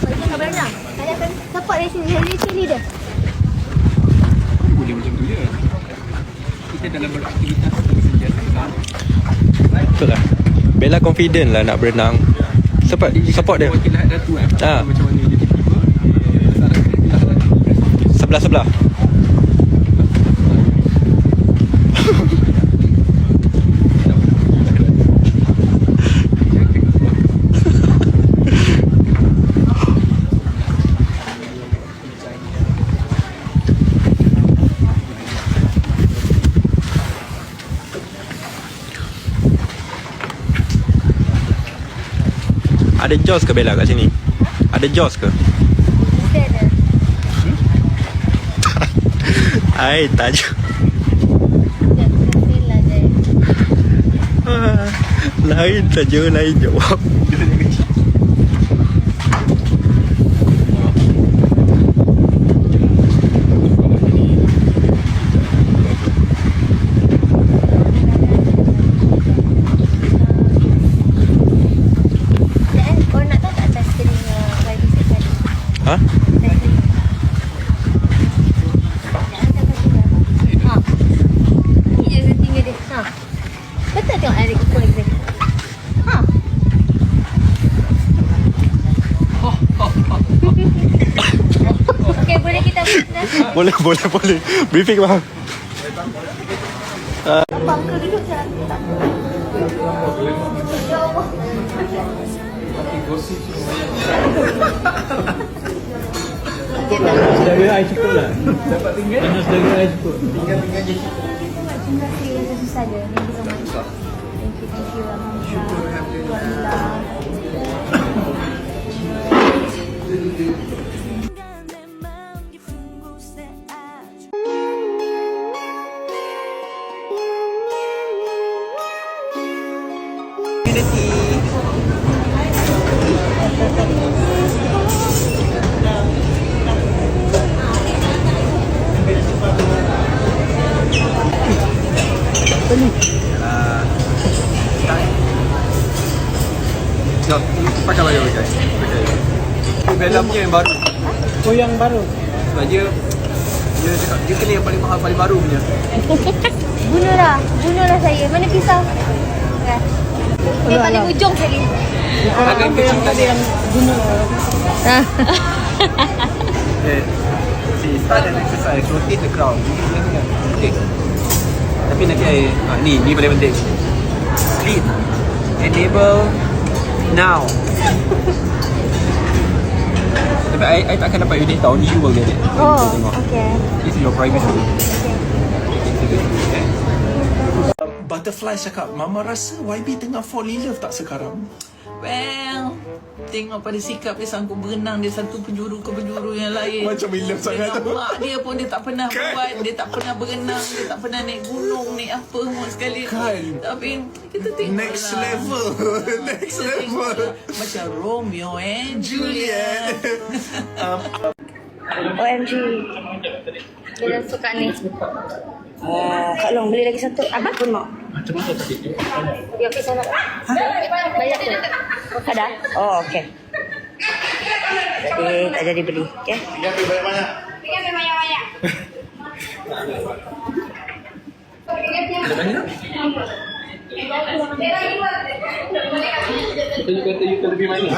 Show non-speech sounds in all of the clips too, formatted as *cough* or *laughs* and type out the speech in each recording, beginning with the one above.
Cantik? Bagi nak berenang. Saya akan support dari sini. Dari sini dia. boleh macam tu je kita dalam beraktivitas bersenjata Betul lah. Bella confident lah nak berenang. Support, support dia. wakilah Datu kan Ah. macam mana dia tiba-tiba eh, saran wakilah Datu Sebelah-sebelah. Ada Jaws ke Bella kat sini? Ada Jaws ke? Mesti ada. Hai, tajuk. Kecil lah dia. lain saja, lain jawab. Sekejap eh. Korang nak tahu tak atas screen uh, YB set tadi? Ha? Atas screen. Sekejap eh, saya kasi tahu. Ha. Ni je setting dia. Ha. Betul tengok air ukur exam. Ha. Okey, boleh kita dah. Boleh, boleh, boleh. Briefing bang. Apa uncle duduk saya tak apa. Ya Allah. saudara I cukup lah dapat tinggal saudara I cukup tinggal-tinggal je Terima kasih susah dia. Thank you so much. Thank you, you. Alhamdulillah. Alhamdulillah. Jom, pakai baju pakai pakai Bella punya yang baru Oh yang baru. sebab dia dia cakap dia kena yang paling mahal paling baru punya *laughs* Bunuhlah. Bunuhlah saya. Mana pisau? Ya. Yang paling ujung sekali. Harga yang kecil tadi. yang bunuh. Eh, si start and exercise rotate the crowd. Rotate Tapi nanti I, ah, ni, ni paling penting. Clean. Enable Now. Tapi I, I takkan dapat unit tau, ni you will get it Oh, okay. This is your privacy okay. Butterfly cakap, Mama rasa YB tengah fall in love tak sekarang? Well, tengok pada sikap dia sanggup berenang dia satu penjuru ke penjuru yang lain. Macam in love sangat tu. mak dia pun dia tak pernah Kan? buat, dia tak pernah berenang, dia tak pernah naik gunung, naik apa semua sekali. Kan? Tapi kita tengok Next lah. level, *laughs* next Kita level. lah. Macam Romeo and Juliet. Juliet. *laughs* um, OMG. Dia suka ni. Uh, Kak Long beli lagi satu Abang pun mau Ya, pisau nak. Bayar tu. Ada? Oh okey Jadi tak jadi beli Okay So you kata you can lebih manis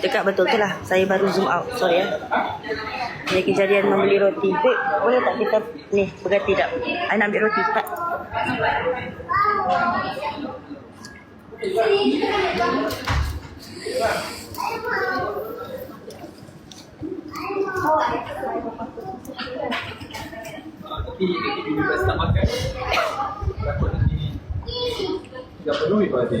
Dekat betul tu lah. Saya baru zoom out. Sorry ya. Ni kejadian membeli roti. Babe boleh tak kita Ni berganti tak? I nak ambil roti tak nanti bila dah start makan. Takut nanti Dah penuh ibadah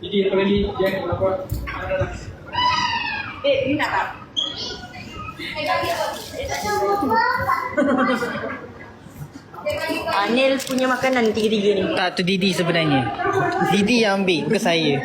Jadi apa lagi yang nak buat? Anil punya makanan tiga-tiga ni. Tak, tu Didi sebenarnya. Didi yang ambil, bukan saya.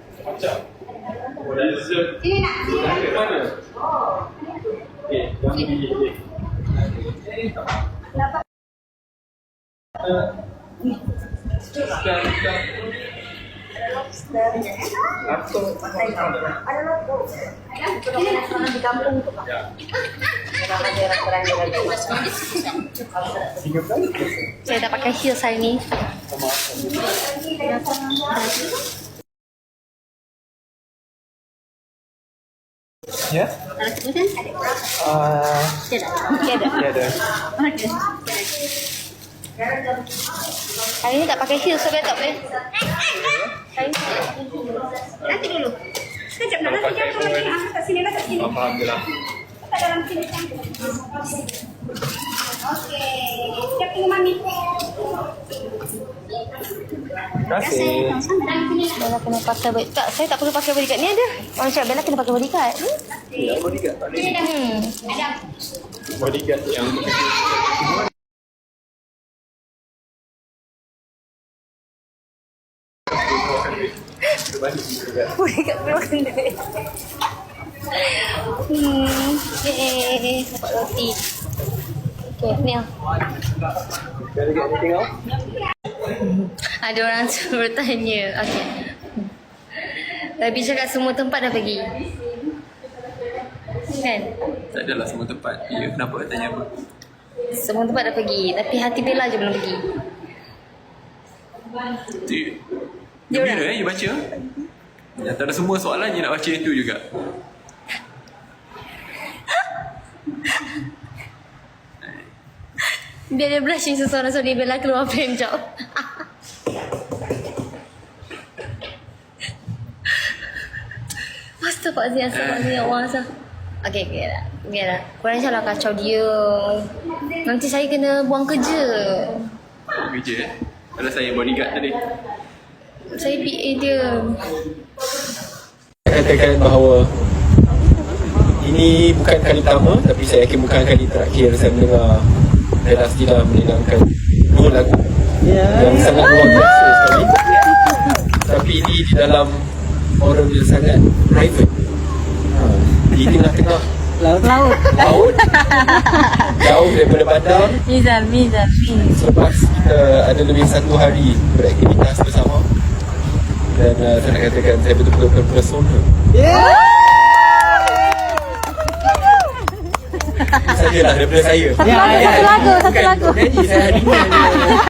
Macam Oh, dah dessert Dah ke mana? Okay, jangan pilih okay. Uh, Dah, dah Laptop Ada logo. Itu makanan di kampung tu pak. Ya Nama dia restoran dia lagi. Singapura Saya tak pakai heels hari ni. Ya? Uh, Tiada. ya ada Hari ni tak pakai heels, dia tak boleh. Hari ni Nanti dulu. Sekejap nak nanti jangan lagi angkat kat sini lah kat sini. Alhamdulillah Kat dalam sini Terima kasih Bella kena pakai body Tak, saya tak perlu pakai bodyguard. Ni ada. Orang cakap Bella kena pakai bodyguard. Hmm. Ya, bodyguard tak ada Hmm. Bodyguard yang Bodyguard perlu kena. Hmm. Eh, dapat roti. Okay, ni lah. Ada orang *laughs* tu bertanya. Okey. Tapi cakap semua tempat dah pergi. Kan? Tak adalah semua tempat Ya, kenapa tanya apa? Semua tempat dah pergi. Tapi hati Bella je belum pergi. Dia Gembira orang. eh, you baca Yang tak ada semua soalan you nak baca itu juga Biar dia blushing seseorang-seorang Bella keluar *laughs* frame jap. Astagfirullahaladzim, astagfirullahaladzim, ya Allah. Azhar. Okey, okey dah. Okey dah. Korang janganlah kacau dia. Nanti saya kena buang kerja. Kerja eh Kalau saya bodyguard tadi Saya PA dia. katakan bahawa ini bukan kali pertama tapi saya yakin bukan kali terakhir saya mendengar Bella Stila mendengarkan dua lagu yang sangat luar biasa sekali. Tapi ini di dalam forum yang sangat private. Ha, di tengah-tengah laut. Laut. Jauh daripada bandar. Mizan, Mizan, selepas kita ada lebih satu hari beraktivitas bersama. Dan uh, saya nak katakan saya betul-betul terpesona sajalah daripada saya. Ya, satu lagu, satu lagu. Nyanyi saya hari. *laughs*